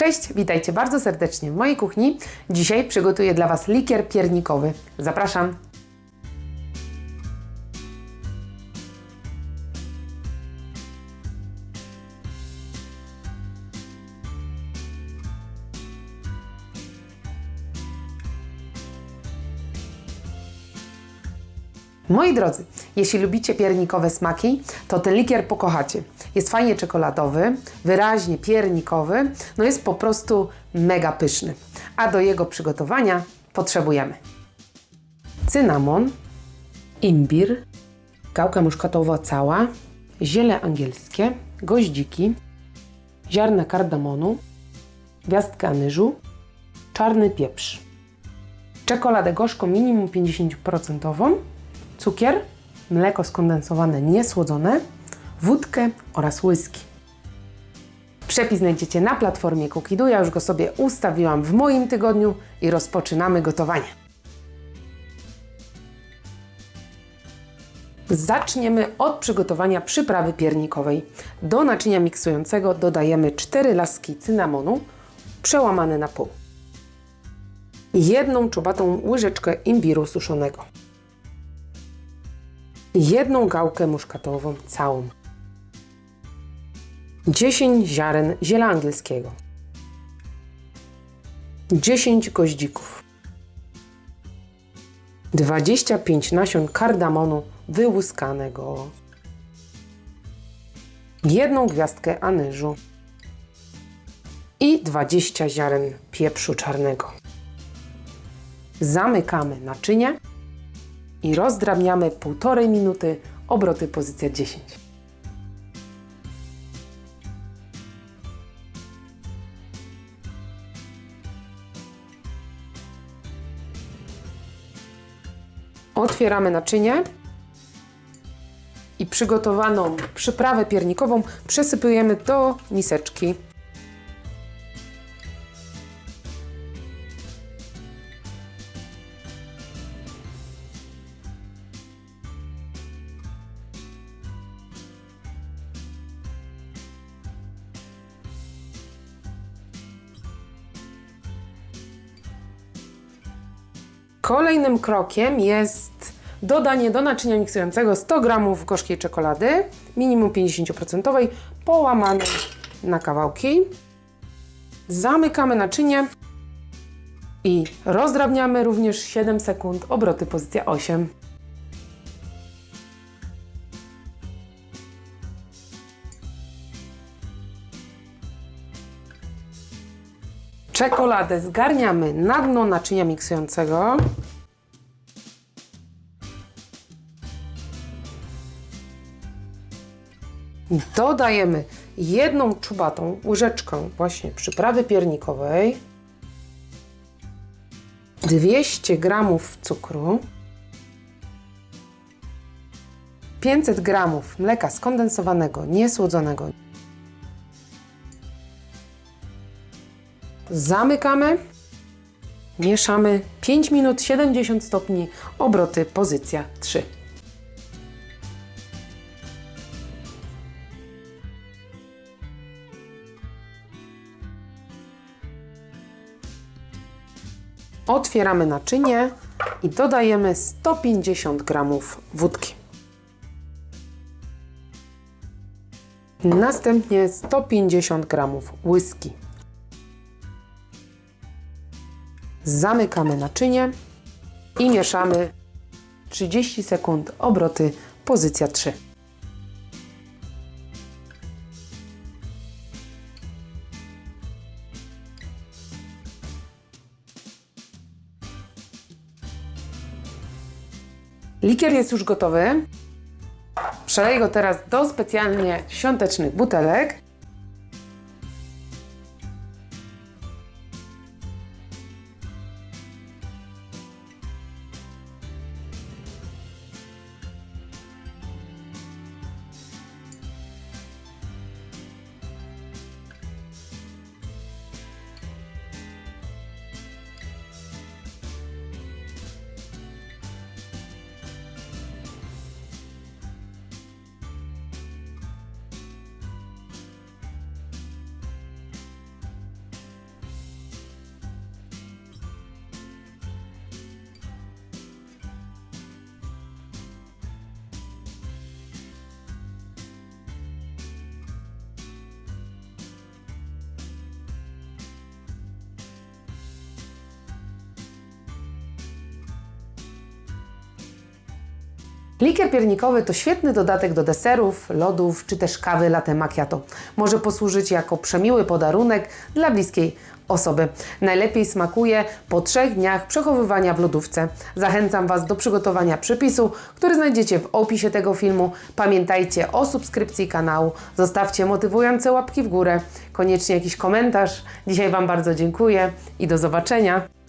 Cześć, witajcie bardzo serdecznie w mojej kuchni. Dzisiaj przygotuję dla Was likier piernikowy. Zapraszam. Moi drodzy, jeśli lubicie piernikowe smaki, to ten likier pokochacie. Jest fajnie czekoladowy, wyraźnie piernikowy, no jest po prostu mega pyszny. A do jego przygotowania potrzebujemy cynamon, imbir, gałka muszkatowa cała, ziele angielskie, goździki, ziarna kardamonu, gwiazdkę anyżu, czarny pieprz, czekoladę gorzką minimum 50%, cukier, mleko skondensowane niesłodzone, wódkę oraz whisky. Przepis znajdziecie na platformie Cookidu. Ja już go sobie ustawiłam w moim tygodniu i rozpoczynamy gotowanie. Zaczniemy od przygotowania przyprawy piernikowej. Do naczynia miksującego dodajemy 4 laski cynamonu przełamane na pół. Jedną czubatą łyżeczkę imbiru suszonego. Jedną gałkę muszkatową całą. 10 ziaren ziela angielskiego. 10 goździków. 25 nasion kardamonu wyłuskanego. Jedną gwiazdkę anyżu. I 20 ziaren pieprzu czarnego. Zamykamy naczynie i rozdrabniamy półtorej minuty obroty pozycja 10. Otwieramy naczynie i przygotowaną przyprawę piernikową przesypujemy do miseczki. Kolejnym krokiem jest dodanie do naczynia miksującego 100 g gorzkiej czekolady, minimum 50%, połamanej na kawałki. Zamykamy naczynie i rozdrabniamy również 7 sekund, obroty pozycja 8. Czekoladę zgarniamy na dno naczynia miksującego. Dodajemy jedną czubatą łyżeczkę właśnie przyprawy piernikowej, 200 g cukru, 500 g mleka skondensowanego, niesłodzonego, Zamykamy. Mieszamy 5 minut 70 stopni, obroty pozycja 3. Otwieramy naczynie i dodajemy 150 g wódki. Następnie 150 g whisky. Zamykamy naczynie i mieszamy 30 sekund obroty pozycja 3. Likier jest już gotowy. Przeleję go teraz do specjalnie świątecznych butelek. Likier piernikowy to świetny dodatek do deserów, lodów czy też kawy latte macchiato. Może posłużyć jako przemiły podarunek dla bliskiej osoby. Najlepiej smakuje po trzech dniach przechowywania w lodówce. Zachęcam Was do przygotowania przepisu, który znajdziecie w opisie tego filmu. Pamiętajcie o subskrypcji kanału, zostawcie motywujące łapki w górę, koniecznie jakiś komentarz. Dzisiaj Wam bardzo dziękuję i do zobaczenia.